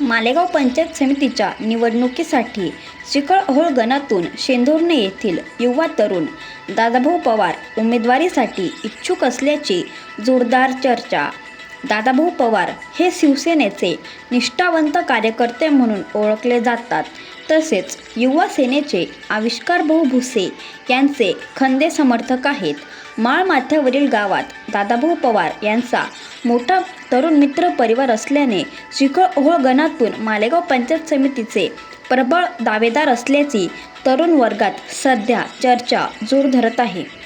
मालेगाव पंचायत समितीच्या निवडणुकीसाठी चिकळहोळ गणातून शेंदुर्णे येथील युवा तरुण दादाभाऊ पवार उमेदवारीसाठी इच्छुक असल्याची जोरदार चर्चा दादाभाऊ पवार हे शिवसेनेचे निष्ठावंत कार्यकर्ते म्हणून ओळखले जातात. तसेच युवा सेनेचे आविष्कारभाऊ भुसे यांचे खंदे समर्थक आहेत. माळमाथ्यावरील गावात दादाभाऊ पवार यांचा मोठा तरुण मित्र परिवार असल्याने चिखळओहोळ गणातून मालेगाव पंचायत समितीचे प्रबळ दावेदार असल्याची तरुण वर्गात सध्या चर्चा जोर धरत आहे.